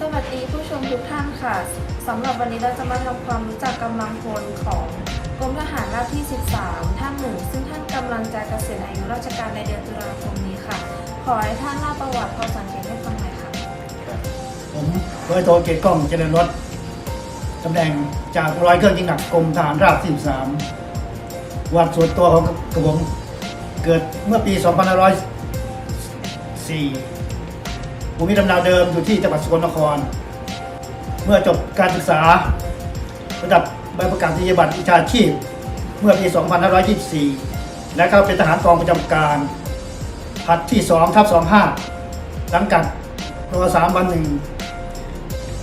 สวัสดีผู้ชมทุกท่านค่ะสำหรับวันนี้เราจะมาทำความรู้จักกำลังพลของกรมทหารราบที่ 13 ท่านหนึ่ง ซึ่งท่านกำลังจะเกษียณอายุราชการในเดือนตุลาคมนี้ค่ะ ขอให้ท่านเล่าประวัติพอสังเกตให้ฟังหน่อยค่ะ ผมร้อยโทเกียรติกล้องเจริญรถตำแหน่งจากร้อยเครื่องยิงหนักกรมทหารราบที่13วัดส่วนตัวของกระผมเกิดเมื่อปี 2504 ผมมีดำนาเดิมอยู่ที่จังหวัดสกลนคร เมื่อจบการศึกษา ระดับใบประกาศนียบัตรวิชาชีพ เมื่อปี 2524 และเข้าเป็นทหารกองประจำการผัดที่2ทับ25สังกัดรอสามวันหนึ่ง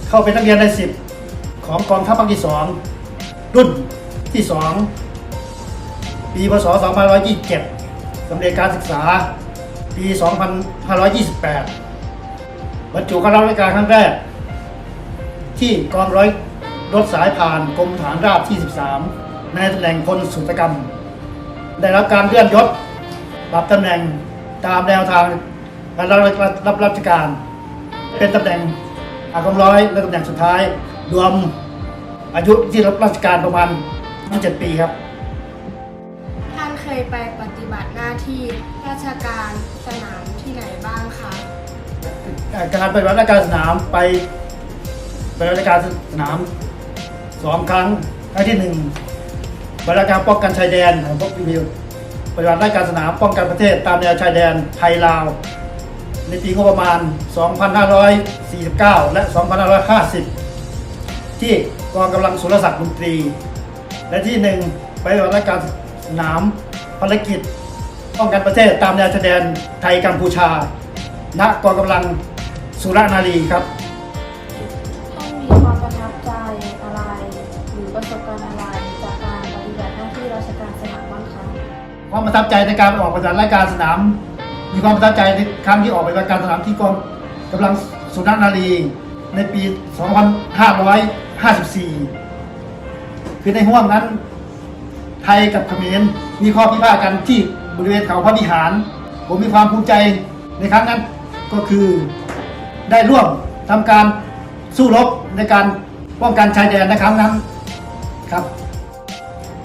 เข้าเป็นนักเรียนในสิบของกองทัพภาคที่สองรุ่นที่สองปีพศ2527สำเร็จการศึกษาปี 2528 บรรจุเข้ารับราชการครั้งแรก ที่กองร้อยรถสายผ่านกรมฐานราบที่ 13 ในตำแหน่งพลสุตกรรม ได้รับการเลื่อนยศปรับตำแหน่งตามแนวทางการรับรับราชการ เป็นตำแหน่งอากองร้อยและตำแหน่งสุดท้ายรวมอายุที่รับราชการประมาณ 27 ปีครับ ท่านเคยไปปฏิบัติหน้าที่ราชการสนามที่ไหนบ้างคะ การปฏิบัติราชการสนามไปปฏิบัติราชการสนามสองครั้งครั้งที่หนึ่งปฏิบัติการป้องกันชายแดนของพวกวิวปฏิบัติราชการสนามป้องกันประเทศตามแนวชายแดนไทยลาว ในปีงบประมาณ 2549 และ 2550 ที่กองกำลังสุรศักดิ์มนตรี และที่หนึ่งไปปฏิบัติราชการสนามภารกิจป้องกันประเทศตามแนวชายแดนไทยกัมพูชา ณกองกำลัง สุรนารีครับ ท่านมีความประทับใจอะไร หรือประสบการณ์อะไรจากการปฏิบัติหน้าที่ราชการสนามบ้างคะความประทับใจในการออกปฏิบัติรายการสนาม มีความประทับใจในครั้งที่ออกปฏิบัติการสนามที่กองกำลังสุรนารี ในปี 2554 คือในห่วงนั้น ไทยกับเขมรมีข้อพิพาทกันที่บริเวณเขาพระวิหาร ผมมีความภูมิใจในครั้งนั้นก็คือ ได้ร่วมทำการสู้รบในการป้องกันชายแดนในครั้งนั้นครับ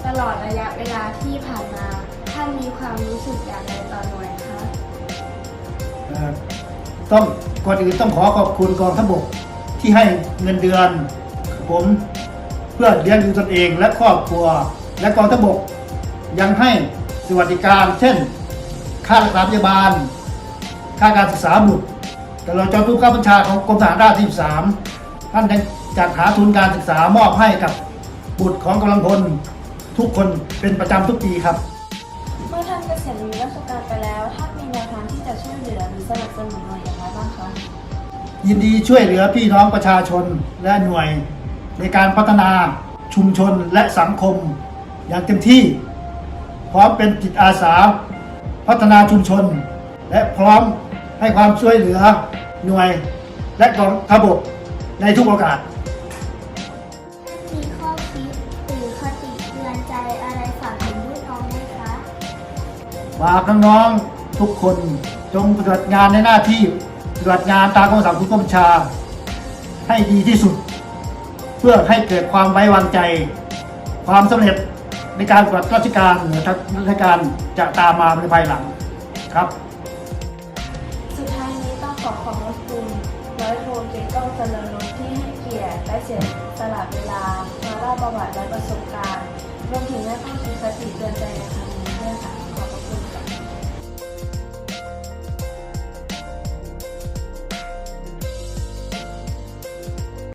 ตลอดระยะเวลาที่ผ่านมาท่านมีความรู้สึกอย่างไรต่อหน่วยคะเอ่อต้องก่อนอื่นต้องขอขอบคุณกองทัพบกที่ให้เงินเดือนผมเพื่อเลี้ยงดูตนเองและครอบครัว และกองทัพบกยังให้สวัสดิการ เช่น ค่ารักษาพยาบาล ค่าการศึกษาบุตร แตลอดจนทุกข้าบัญชาของกรมทหารราบที่13ท่านยังจัดหาทุนการศึกษามอบให้กับบุตรของกำลังพลทุกคนเป็นประจำทุกปีครับ เมื่อท่านเกษียณอายุราชการไปแล้วท่านมีแนวทางที่จะช่วยเหลือหรือสนับสนุนหน่วยอย่างไรบ้างคะยินดีช่วยเหลือพี่น้องประชาชนและหน่วย ในการพัฒนาชุมชนและสังคม อย่างเต็มที่ พร้อมเป็นจิตอาสา พัฒนาชุมชน และพร้อม ให้ความช่วยเหลือหน่วยและกองทัพบกในทุกโอกาส มีข้อคิดหรือคติเตือนใจอะไรฝากถึงลูกน้องไหมคะฝากน้องๆทุกคนจงปฏิบัติงานในหน้าที่ปฏิบัติงานตามคำสั่งผู้กำกับชา ให้ดีที่สุด เพื่อให้เกิดความไว้วางใจ ความสำเร็จในการปฏิบัติราชการหรือราชการจะตามมาในภายหลังครับ ต้องเจริญรุ่งที่ให้เกียรติและเสียสละเวลามาเล่าประวัติและประสบการณ์รวมถึงให้ข้อคิดคติเตือนใจนะคะ